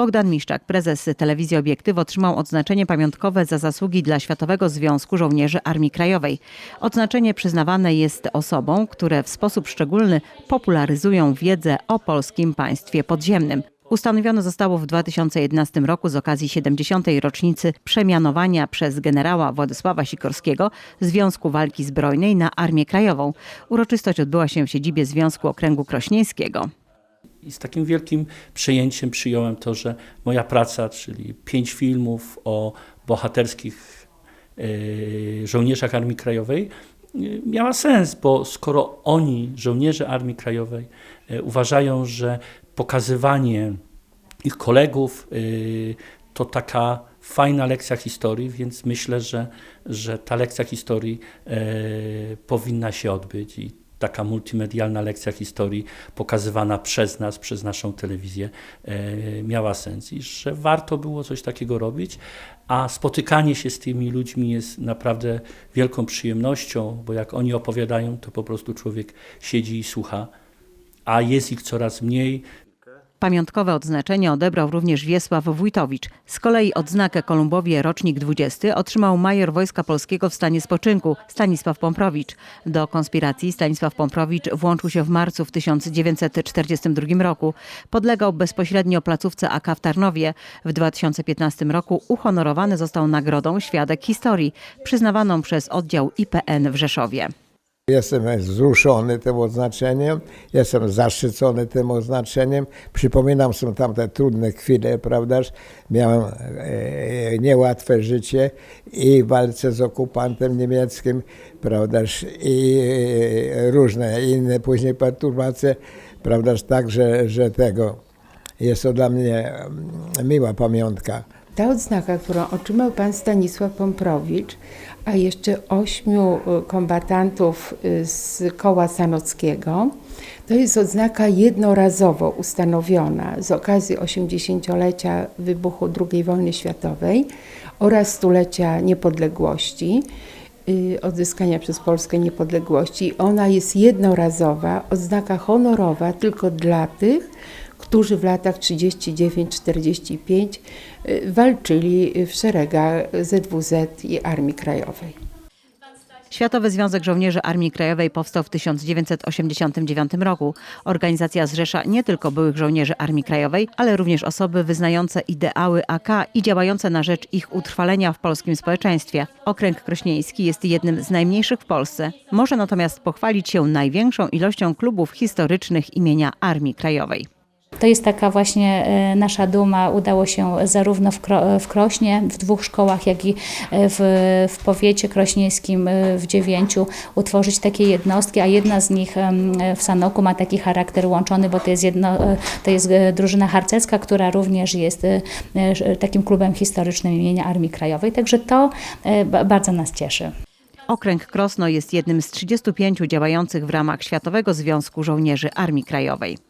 Bogdan Miszczak, prezes telewizji Obiektyw, otrzymał odznaczenie pamiątkowe za zasługi dla Światowego Związku Żołnierzy Armii Krajowej. Odznaczenie przyznawane jest osobom, które w sposób szczególny popularyzują wiedzę o polskim państwie podziemnym. Ustanowione zostało w 2011 roku z okazji 70. rocznicy przemianowania przez generała Władysława Sikorskiego Związku Walki Zbrojnej na Armię Krajową. Uroczystość odbyła się w siedzibie Związku Okręgu Krośnieńskiego. I z takim wielkim przyjęciem przyjąłem to, że moja praca, czyli pięć filmów o bohaterskich e, żołnierzach Armii Krajowej, e, miała sens, bo skoro oni, żołnierze Armii Krajowej, e, uważają, że pokazywanie ich kolegów to taka fajna lekcja historii, więc myślę, że, że ta lekcja historii powinna się odbyć i taka multimedialna lekcja historii pokazywana przez nas, przez naszą telewizję e, miała sens i że warto było coś takiego robić, a spotykanie się z tymi ludźmi jest naprawdę wielką przyjemnością, bo jak oni opowiadają, to po prostu człowiek siedzi i słucha, a jest ich coraz mniej, Pamiątkowe odznaczenie odebrał również Wiesław Wójtowicz. Z kolei odznakę Kolumbowie rocznik 20 otrzymał major Wojska Polskiego w stanie spoczynku Stanisław Pomprowicz. Do konspiracji Stanisław Pomprowicz włączył się w marcu w 1942 roku. Podlegał bezpośrednio placówce AK w Tarnowie. W 2015 roku uhonorowany został nagrodą Świadek Historii, przyznawaną przez oddział IPN w Rzeszowie. Jestem wzruszony tym odznaczeniem, jestem zaszczycony tym odznaczeniem. Przypominam sobie tamte trudne chwile, prawdaż? Miałem e, niełatwe życie i walce z okupantem niemieckim, prawdaż? I e, różne inne później perturbacje, prawdaż? Tak, że, że tego jest to dla mnie mm, miła pamiątka. Ta odznaka, którą otrzymał pan Stanisław Pomprowicz, a jeszcze ośmiu y, kombatantów y, z koła Sanockiego, to jest odznaka jednorazowo ustanowiona z okazji 80-lecia wybuchu II wojny światowej oraz stulecia niepodległości, y, odzyskania przez Polskę niepodległości. Ona jest jednorazowa, odznaka honorowa tylko dla tych, którzy w latach 39-45 y, walczyli w szeregach ZWZ i Armii Krajowej. Światowy Związek Żołnierzy Armii Krajowej powstał w 1989 roku. Organizacja zrzesza nie tylko byłych żołnierzy Armii Krajowej, ale również osoby wyznające ideały AK i działające na rzecz ich utrwalenia w polskim społeczeństwie. Okręg Krośnieński jest jednym z najmniejszych w Polsce. Może natomiast pochwalić się największą ilością klubów historycznych imienia Armii Krajowej. To jest taka właśnie e, nasza duma. Udało się zarówno w, Kro, w Krośnie, w dwóch szkołach, jak i e, w, w powiecie krośnieńskim e, w dziewięciu utworzyć takie jednostki, a jedna z nich w Sanoku ma taki charakter łączony, bo to jest, jedno, to jest drużyna harcerska, która również jest takim klubem historycznym imienia Armii Krajowej. Także to ba- bardzo nas cieszy. Okręg Krosno jest jednym z 35 działających w ramach Światowego Związku Żołnierzy Armii Krajowej.